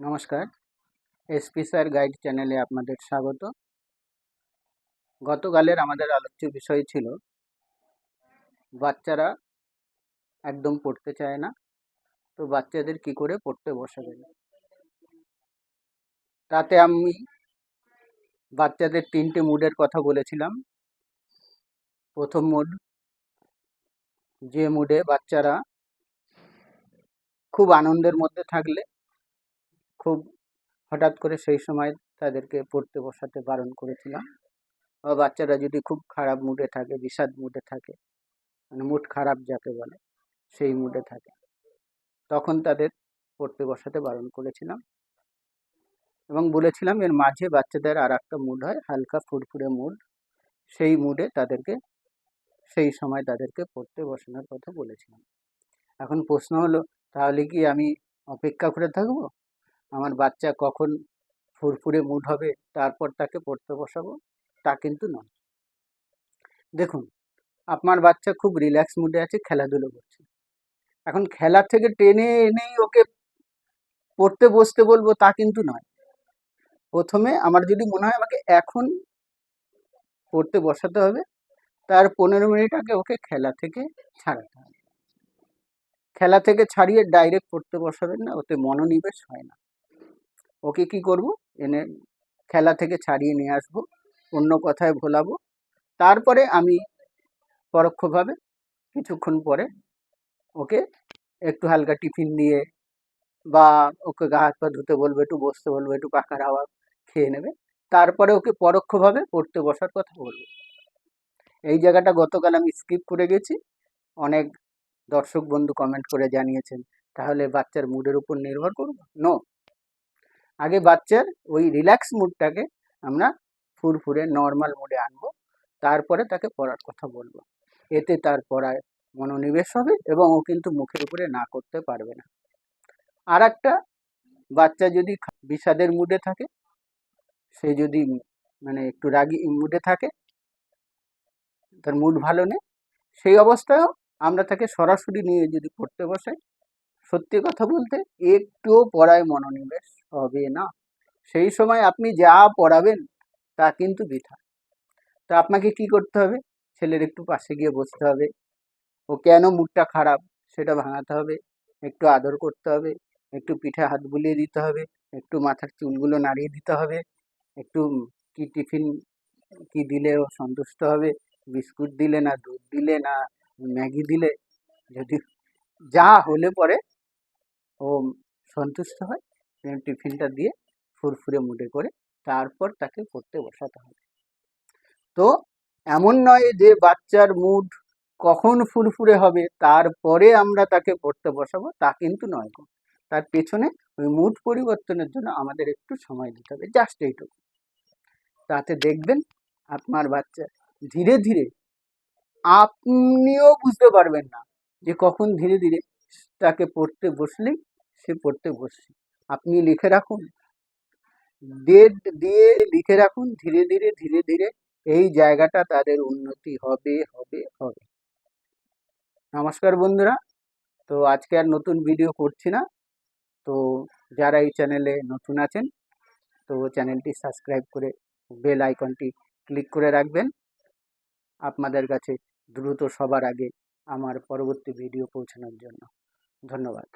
নমস্কার। SP sir guide চ্যানেলে আপনাদের স্বাগত। গতকালের আমাদের আলোচ্য বিষয় ছিল, বাচ্চারা একদম পড়তে চায় না, তো বাচ্চাদের কি করে পড়তে বসাবেন? তাতে আমি বাচ্চাদের তিনটে মুডের কথা বলেছিলাম। প্রথম মুড, যে মুডে বাচ্চারা খুব আনন্দের মধ্যে থাকলে খুব হঠাৎ করে সেই সময় তাদেরকে পড়তে বসাতে বারণ করেছিলাম। বা বাচ্চারা যদি খুব খারাপ মুডে থাকে, বিষাদ মুডে থাকে মানে মুড খারাপ যাকে বলে, সেই মুডে থাকে, তখন তাদের পড়তে বসাতে বারণ করেছিলাম। এবং বলেছিলাম, এর মাঝে বাচ্চাদের আর একটা মুড হয়, হালকা ফুরফুরে মুড সেই মুডে তাদেরকে, সেই সময় তাদেরকে পড়তে বসানোর কথা বলেছিলাম। এখন প্রশ্ন হলো, তাহলে কি আমি অপেক্ষা করে থাকব? আমার বাচ্চা কখন ফুরফুরে মুড হবে, তারপর তাকে পড়তে বসাবো, তা কিন্তু নয়। দেখুন, আপনার বাচ্চা খুব রিল্যাক্স মুডে আছে, খেলাধুলো করছে। এখন খেলা থেকে টেনে এনেই ওকে পড়তে বসতে বলব তা কিন্তু নয়। প্রথমে আমার যদি মনে হয় আমাকে এখন পড়তে বসাতে হবে, তার পনেরো মিনিট আগে ওকে খেলা থেকে ছাড়াতে হবে। খেলা থেকে ছাড়িয়ে ডাইরেক্ট পড়তে বসাবেন না, ওতে মনোনিবেশ হয় না। ওকে কি করব? এনে খেলা থেকে ছাড়িয়ে নিয়ে আসব, অন্য কথায় ভোলাবো। তারপরে আমি পরোক্ষভাবে কিছুক্ষণ পরে ওকে একটু হালকা টিফিন দিয়ে বা ওকে গা হাত পা ধুতে বলব, একটু বসতে বলব, একটু পাখার হাওয়া খেয়ে নেবে। তারপরে ওকে পরোক্ষভাবে পড়তে বসার কথা বলব। এই জায়গাটা গতকাল আমি স্কিপ করে গেছি। অনেক দর্শক বন্ধু কমেন্ট করে জানিয়েছেন, তাহলে বাচ্চার মুডের উপর নির্ভর করব? নো আগে বাচ্চার ওই রিল্যাক্স মুডটাকে আমরা ফুরফুরে নর্মাল মুডে আনব। তারপরে তাকে পড়ার কথা বলব। এতে তার পড়ায় মনোনিবেশ হবে এবং ও কিন্তু মুখের উপরে না করতে পারবে না। আর একটা বাচ্চা যদি বিষাদের মুডে থাকে, সে যদি মানে একটু রাগি মুডে থাকে, তার মুড ভালো নেই, সেই অবস্থায়ও আমরা তাকে সরাসরি নিয়ে যদি পড়তে বসাই, সত্যি কথা বলতে একটুও পড়ায় মনোনিবেশ হবে না। সেই সময় আপনি যা পড়াবেন, তা কিন্তু বৃথা। তা আপনাকে কি করতে হবে? ছেলের একটু পাশে গিয়ে বসতে হবে। ও কেন মুডটা খারাপ? সেটা ভাঙাতে হবে। একটু আদর করতে হবে। একটু পিঠে হাত বুলিয়ে দিতে হবে। একটু মাথার চুলগুলো নাড়িয়ে দিতে হবে। একটু কি টিফিন, কি দিলে ও সন্তুষ্ট হবে? বিস্কুট দিলে না দুধ দিলে না ম্যাগি দিলে? যদি যা হলে পরে ও সন্তুষ্ট হয়? টিফিনটা দিয়ে ফুরফুরে মুডে করে তারপর তাকে পড়তে বসাতে হবে। তো এমন নয় যে বাচ্চার মুড কখন ফুরফুরে হবে, তারপরে আমরা তাকে পড়তে বসাবো, তা কিন্তু নয় তার পেছনে ওই মুড পরিবর্তনের জন্য আমাদের একটু সময় দিতে হবে, জাস্ট এইটুকু। তাতে দেখবেন আপনার বাচ্চা ধীরে ধীরে, আপনিও বুঝতে পারবেন না যে কখন ধীরে ধীরে তাকে পড়তে বসলেই সে পড়তে বসছে। আপনি লিখে রাখুন। ডেট দিয়ে লিখে রাখুন, ধীরে ধীরে ধীরে ধীরে। এই জায়গাটা তাদের উন্নতি হবে হবে হবে। নমস্কার বন্ধুরা। তো আজকে আর নতুন ভিডিও করছি না। তো যারা এই চ্যানেলে নতুন আছেন, তো চ্যানেলটি সাবস্ক্রাইব করে বেল আইকনটি ক্লিক করে রাখবেন। আপনাদের কাছে দ্রুত সবার আগে আমার পরবর্তী ভিডিও পৌঁছানোর জন্য। ধন্যবাদ।